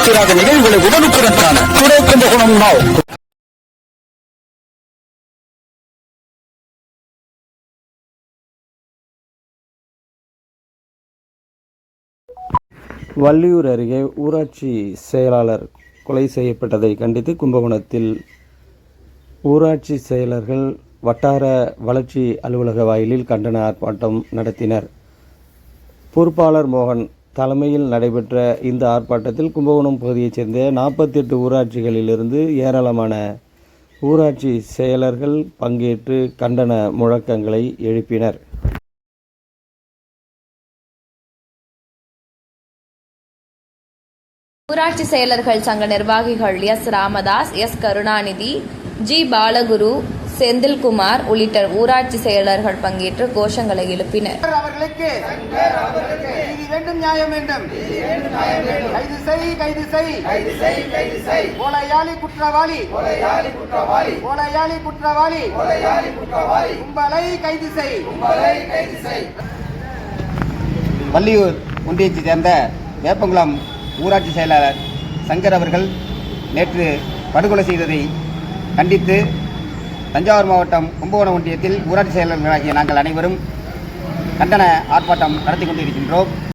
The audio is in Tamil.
தீராத நிகழ்வுகளை உடனுக்குடன் காண துணை கும்பகோணம் நாவ் வள்ளியூர் அருகே ஊராட்சி செயலாளர் கொலை செய்யப்பட்டதை கண்டித்து கும்பகோணத்தில் ஊராட்சி செயலர்கள் வட்டார வளர்ச்சி அலுவலக வாயிலில் கண்டன ஆர்ப்பாட்டம் நடத்தினர். பொறுப்பாளர் மோகன் தலைமையில் நடைபெற்ற இந்த ஆர்ப்பாட்டத்தில் கும்பகோணம் பகுதியைச் சேர்ந்த நாற்பத்தெட்டு ஊராட்சிகளிலிருந்து ஏராளமான ஊராட்சி செயலர்கள் பங்கேற்று கண்டன முழக்கங்களை எழுப்பினர். ஊராட்சி செயலர்கள் சங்க நிர்வாகிகள் S. Ramadas S. Karunanidhi G. Balaguru Senthilkumar உள்ளிட்ட ஊராட்சி செயலர்கள் பங்கேற்று கோஷங்களை எழுப்பினர். வேண்டும் நியாயம் வேண்டும். கைது செய் கைது செய். கைது செய் கைது செய் கொலையாளி குற்றவாளி. கொலையாளி குற்றவாளி. கொலையாளி குற்றவாளி கொலையாளி குற்றவாளி கும்பலை கைது செய். கும்பலை கைது செய் வள்ளியூர் ஒன்றியத்தைச் சேர்ந்த வேப்பங்குளம் ஊராட்சி செயலாளர் சங்கர் அவர்கள் நேற்று படுகொலை செய்ததை கண்டித்து தஞ்சாவூர் மாவட்டம் கும்பகோணம் ஒன்றியத்தில் ஊராட்சி செயலாளர்களாகிய நாங்கள் அனைவரும் கண்டன ஆர்ப்பாட்டம் நடத்தி கொண்டிருக்கின்றோம்.